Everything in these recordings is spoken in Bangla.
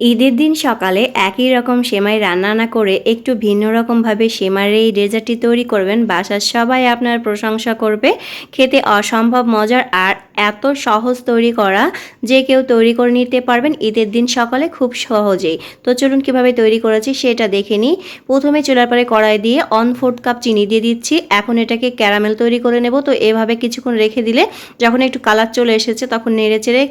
ঈদের দিন সকালে একই রকম সেমাই রান্না না করে একটু ভিন্ন রকমভাবে সেমার এই ডেজার্টটি তৈরি করবেন। বাসার সবাই আপনার প্রশংসা করবে। খেতে অসম্ভব মজার আর এত সহজ তৈরি করা যে কেউ তৈরি করে নিতে পারবেন ঈদের দিন সকালে খুব সহজেই। তো চলুন কীভাবে তৈরি করেছি সেটা দেখে নিই। প্রথমে চুলার পরে কড়াই দিয়ে অন ফোর্থ কাপ চিনি দিয়ে দিচ্ছি। এখন এটাকে ক্যারামেল তৈরি করে নেব। তো এভাবে কিছুক্ষণ রেখে দিলে যখন একটু কালার চলে এসেছে তখন নেড়ে চেড়ে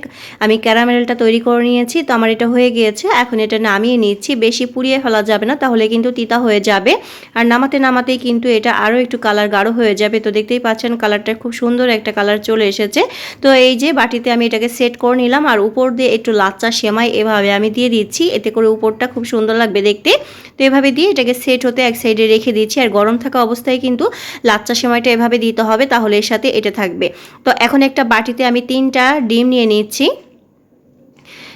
আমি ক্যারামেলটা তৈরি করে নিয়েছি। তো আমার এটা হয়ে গিয়েছে। এখন এটা নামিয়ে নিচ্ছি। বেশি পুড়িয়ে ফেলা যাবে না, তাহলে কিন্তু তিতা হয়ে যাবে। আর নামাতে নামাতেই কিন্তু এটা আরও একটু কালার গাঢ় হয়ে যাবে। তো দেখতেই পাচ্ছেন কালারটা খুব সুন্দর একটা কালার চলে এসেছে। তো এই যে বাটিতে আমি এটাকে সেট করে নিলাম আর উপর দিয়ে একটু লাচ্চা সেমাই এভাবে আমি দিয়ে দিচ্ছি। এতে করে উপরটা খুব সুন্দর লাগবে দেখতে। তো এভাবে দিয়ে এটাকে সেট হতে এক সাইডে রেখে দিচ্ছি আর গরম থাকা অবস্থায় কিন্তু লাচ্চা সেমাইটা এভাবে দিতে হবে তাহলে এর সাথে এটা থাকবে। তো এখন একটা বাটিতে আমি তিনটা ডিম নিয়ে নিচ্ছি।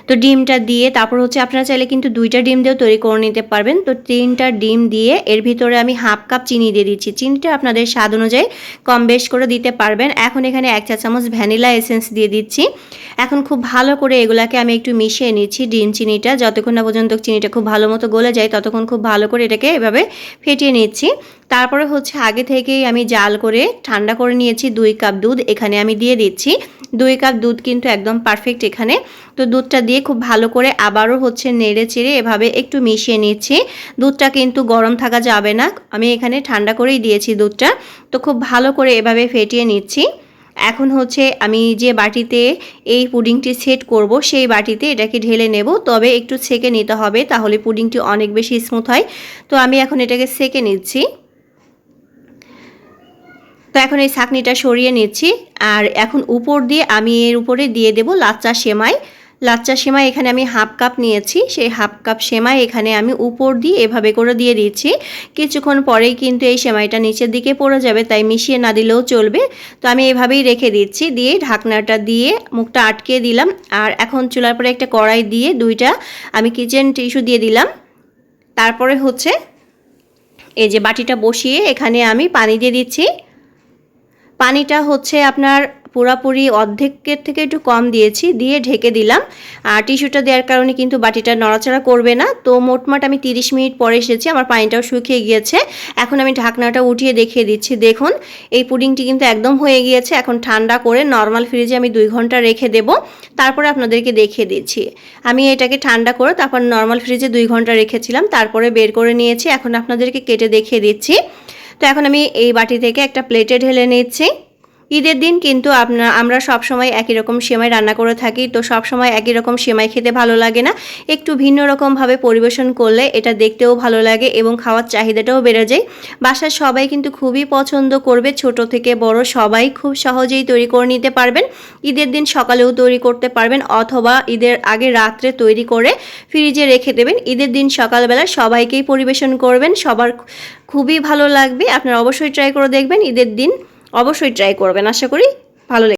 তো ডিমটা দিয়ে তারপর হচ্ছে আপনারা চাইলে কিন্তু দুইটা ডিম দিয়েও তৈরি করে নিতে পারবেন। তো তিনটা ডিম দিয়ে এর ভিতরে আমি হাফ কাপ চিনি দিয়ে দিচ্ছি। চিনিটা আপনাদের স্বাদ অনুযায়ী কম বেশ করে দিতে পারবেন। এখন এখানে এক চা চামচ ভ্যানিলা এসেন্স দিয়ে দিচ্ছি। এখন খুব ভালো করে এগুলাকে আমি একটু মিশিয়ে নিচ্ছি ডিম চিনিটা। যতক্ষণ না পর্যন্ত চিনিটা খুব ভালো মতো গলে যায়, ততক্ষণ খুব ভালো করে এটাকে এভাবে ফেটিয়ে নিচ্ছি। তারপরে হচ্ছে আগে থেকেই আমি জাল করে ঠান্ডা করে নিয়েছি দুই কাপ দুধ, এখানে আমি দিয়ে দিচ্ছি। দুই কাপ দুধ কিন্তু একদম পারফেক্ট এখানে। তো দুধটা দিয়ে খুব ভালো করে আবারও হচ্ছে নেড়ে চেড়ে এভাবে একটু মিশিয়ে নিচ্ছি। দুধটা কিন্তু গরম থাকা যাবে না, আমি এখানে ঠান্ডা করেই দিয়েছি দুধটা। তো খুব ভালো করে এভাবে ফেটিয়ে নিচ্ছি। এখন হচ্ছে আমি যে বাটিতে এই পুডিংটি সেট করব, সেই বাটিতে এটাকে ঢেলে নেব। তবে একটু সেকে নিতে হবে, তাহলে পুডিংটি অনেক বেশি স্মুথ হয়। তো আমি এখন এটাকে সেকে নিচ্ছি। তো এখন এই ছাকনিটা সরিয়ে নিচ্ছি। আর এখন উপর দিয়ে আমি এর উপরে দিয়ে দেব লাচ্চা সেমাই। লাচ্চা সেমাই এখানে আমি হাফ কাপ নিয়েছি। সেই হাফ কাপ সেমাই এখানে আমি উপর দিয়ে এভাবে করে দিয়ে দিচ্ছি। কিছুক্ষণ পরেই কিন্তু এই সেমাইটা নিচের দিকে পড়ে যাবে, তাই মিশিয়ে না দিলেও চলবে। তো আমি এভাবেই রেখে দিচ্ছি। দিয়ে ঢাকনাটা দিয়ে মুখটা আটকে দিলাম। আর এখন চুলার পরে একটা কড়াই দিয়ে দুইটা আমি কিচেন টিস্যু দিয়ে দিলাম। তারপরে হচ্ছে এই যে বাটিটা বসিয়ে এখানে আমি পানি দিয়ে দিচ্ছি। পানিটা হচ্ছে আপনার পুরাপুরি অর্ধেকের থেকে একটু কম দিয়েছি, দিয়ে ঢেকে দিলাম। আর টিস্যুটা দেওয়ার কারণে কিন্তু বাটিটা নড়াচড়া করবে না। তো মোটমাট আমি 30 মিনিট পরে এসেছি, আমার পানিটাও শুকিয়ে গিয়েছে। এখন আমি ঢাকনাটা উঠিয়ে দেখিয়ে দিচ্ছি। দেখুন, এই পুডিংটি কিন্তু একদম হয়ে গিয়েছে। এখন ঠান্ডা করে নর্মাল ফ্রিজে আমি দুই ঘণ্টা রেখে দেব। তারপরে আপনাদেরকে দেখিয়ে দিচ্ছি। আমি এটাকে ঠান্ডা করে তারপর নর্মাল ফ্রিজে দুই ঘণ্টা রেখেছিলাম। তারপরে বের করে নিয়েছি। এখন আপনাদেরকে কেটে দেখিয়ে দিচ্ছি। তো এখন আমি এই বাটি থেকে একটা প্লেটে ঢেলে নিচ্ছি। ঈদের দিন কিন্তু আপনার আমরা সব সময় একই রকম সেমাই রান্না করে থাকি। তো সব সময় একই রকম সেমাই খেতে ভালো লাগে না। একটু ভিন্ন রকমভাবে পরিবেশন করলে এটা দেখতেও ভালো লাগে এবং খাওয়ার চাহিদাটাও বেড়ে যায়। বাসার সবাই কিন্তু খুবই পছন্দ করবে। ছোট থেকে বড় সবাই খুব সহজেই তৈরি করে নিতে পারবেন। ঈদের দিন সকালেও তৈরি করতে পারবেন অথবা ঈদের আগে রাত্রে তৈরি করে ফ্রিজে রেখে দেবেন। ঈদের দিন সকালবেলা সবাইকেই পরিবেশন করবেন। সবার খুবই ভালো লাগবে। আপনারা অবশ্যই ট্রাই করে দেখবেন ঈদের দিন। অবশ্যই ট্রাই করবেন। আশা করি ভালো